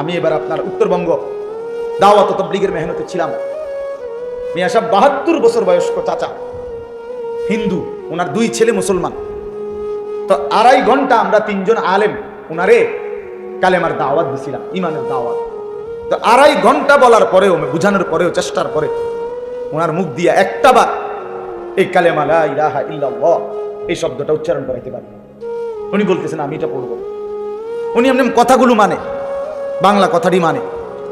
আমি এবার আপনার উত্তরবঙ্গ দাওয়াত তবলিগের মেহনতে ছিলাম। মিয়া সাহেব বাহাত্তর বছর বয়স্ক চাচা। হিন্দু, ওনার দুই ছেলে মুসলমান। তো আড়াই ঘণ্টা আমরা তিনজন আলেম ওনারে কালেমার দাওয়াত দিছিলাম, ইমানের দাওয়াত। তো আড়াই ঘণ্টা বলার পরেও বুঝানোর পরেও, চেষ্টার পরে ওনার মুখ দিয়া একটা বার এই কালেমা লা ইলাহা ইল্লাল্লাহ, এই শব্দটা উচ্চারণ করাইতে পারি। উনি বলতেছেন, আমি এটা পড়ব। উনি এমনি কথাগুলো মানে। বাংলা কথাটি মানে।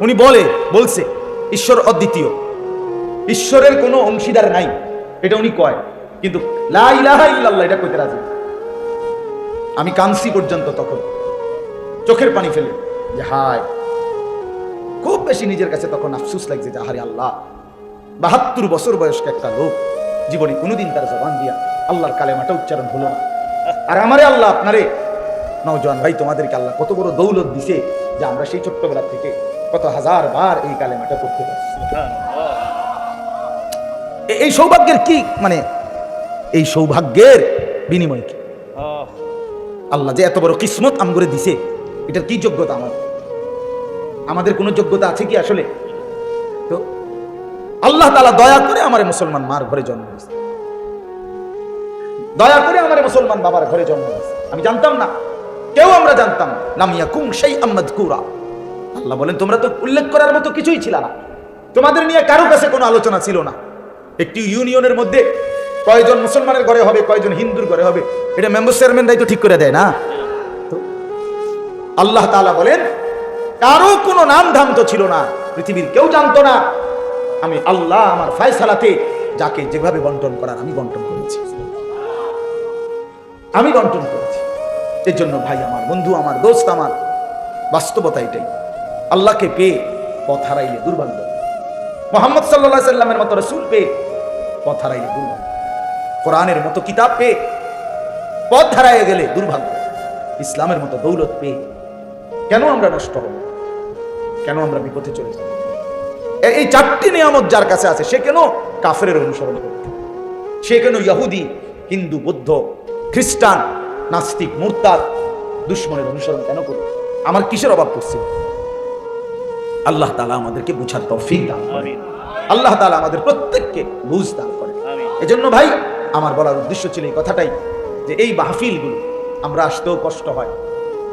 উনি বলে, বলছে, ঈশ্বর অদ্বিতীয়। ঈশ্বরের কোনো অংশীদার নাই, এটা উনি কয়। কিন্তু এটা কইতে রাজি। আমি কানসি পর্যন্ত তখন। চোখের পানি ফেলে, যে হায়। খুব বেশি নিজের কাছে তখন আফসুস লাগছে যে, আহারে আল্লাহ। বাহাত্তর বছর বয়স্ক একটা লোক, জীবনে কোনোদিন তার জবান দিয়া আল্লাহর কালেমাটা উচ্চারণ হলো না। আর আমারে আল্লাহ আপনারে নওজোয়ান ভাই, তোমাদেরকে আল্লাহ কত বড় দৌলত দিছে যে আমরা সেই ছোট্টবেলা থেকে কত হাজার বার এই কালেমাটা করতে পারছি। এই সৌভাগ্যের কি? মানে এই সৌভাগ্যের বিনিময় কি? আল্লাহ যে এত বড় কিসমত আম করে দিছে, এটার কি যোগ্যতা আমার? আমাদের কোনো যোগ্যতা আছে কি আসলে? তো, আল্লাহ তালা দয়া করে আমার মুসলমান মার ঘরে জন্ম দিয়েছে। দয়া করে আমার মুসলমান বাবার ঘরে জন্ম দিয়েছে। আমি জানতাম না। কেউ আমরা জানতাম। নামিয়া কুম সেই আহমদ কুরা আল্লাহ বলেন, তোমরা তো উল্লেখ করার মতো কিছুই ছিল না। তোমাদের নিয়ে কারও কাছে কোনো আলোচনা ছিল না। একটি ইউনিয়নের মধ্যে কয়জন মুসলমানের ঘরে হবে, কয়জন হিন্দুর ঘরে হবে, এটা মেম্বার চেয়ারম্যানরাই তো ঠিক করে দেয় না। আল্লাহ তাআলা বলেন, কারও কোনো নাম ধাম তো ছিল না, পৃথিবীর কেউ জানতো না। আমি আল্লাহ আমার ফায়সালাতে যাকে যেভাবে বন্টন করার আমি বন্টন করেছি। আমি বন্টন করেছি। এর জন্য ভাই আমার, বন্ধু আমার, দোস্ত আমার, বাস্তবতা এটাই। আল্লাহকে পেয়ে পথ হারাইলে দুর্ভাগ্য। মোহাম্মদ সাল্লাহ সাল্লামের মতো রসুল পেয়ে পথ হারাইলে দুর্ভাগ্য। কোরআনের মতো কিতাব পেয়ে পথ হারাইয়ে গেলে দুর্ভাগ্য। ইসলামের মতো দৌলত পেয়ে কেন আমরা নষ্ট হব? কেন আমরা বিপথে চলে যাব? এই চারটি নিয়ামত যার কাছে আছে, সে কেন কাফের অনুসরণ করবে? সে কেন ইহুদি হিন্দু, বৌদ্ধ, খ্রিস্টান নাস্তিক মুরতাদ দুশ্মনের অনুসরণ কেন করবে? আমার কিসের অভাব পড়ছে? আল্লাহ তালা আমাদেরকে বুঝার তৌফিক দান করে আল্লাহ তালা আমাদের প্রত্যেককে বুঝ দান করে এজন্য ভাই আমার বলার উদ্দেশ্য ছিল এই কথাটাই যে এই মাহফিলগুলো আমরা আসতেও কষ্ট হয়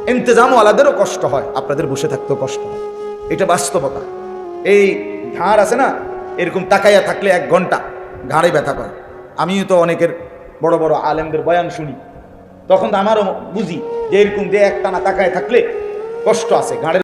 ইন্তজামও আলাদেরও কষ্ট হয় আপনাদের বসে থাকতেও কষ্ট হয়। এটা বাস্তবতা। এই ঘাড় আছে না এরকম তাকাইয়া থাকলে এক ঘণ্টা ঘাড়ে ব্যথা করে। আমিও তো অনেকের বড় বড় আলেমদের বয়ান শুনি তখন তো আমারও বুঝি যে এরকম দিয়ে এক টানা তাকায় থাকলে কষ্ট আছে ঘাড়ের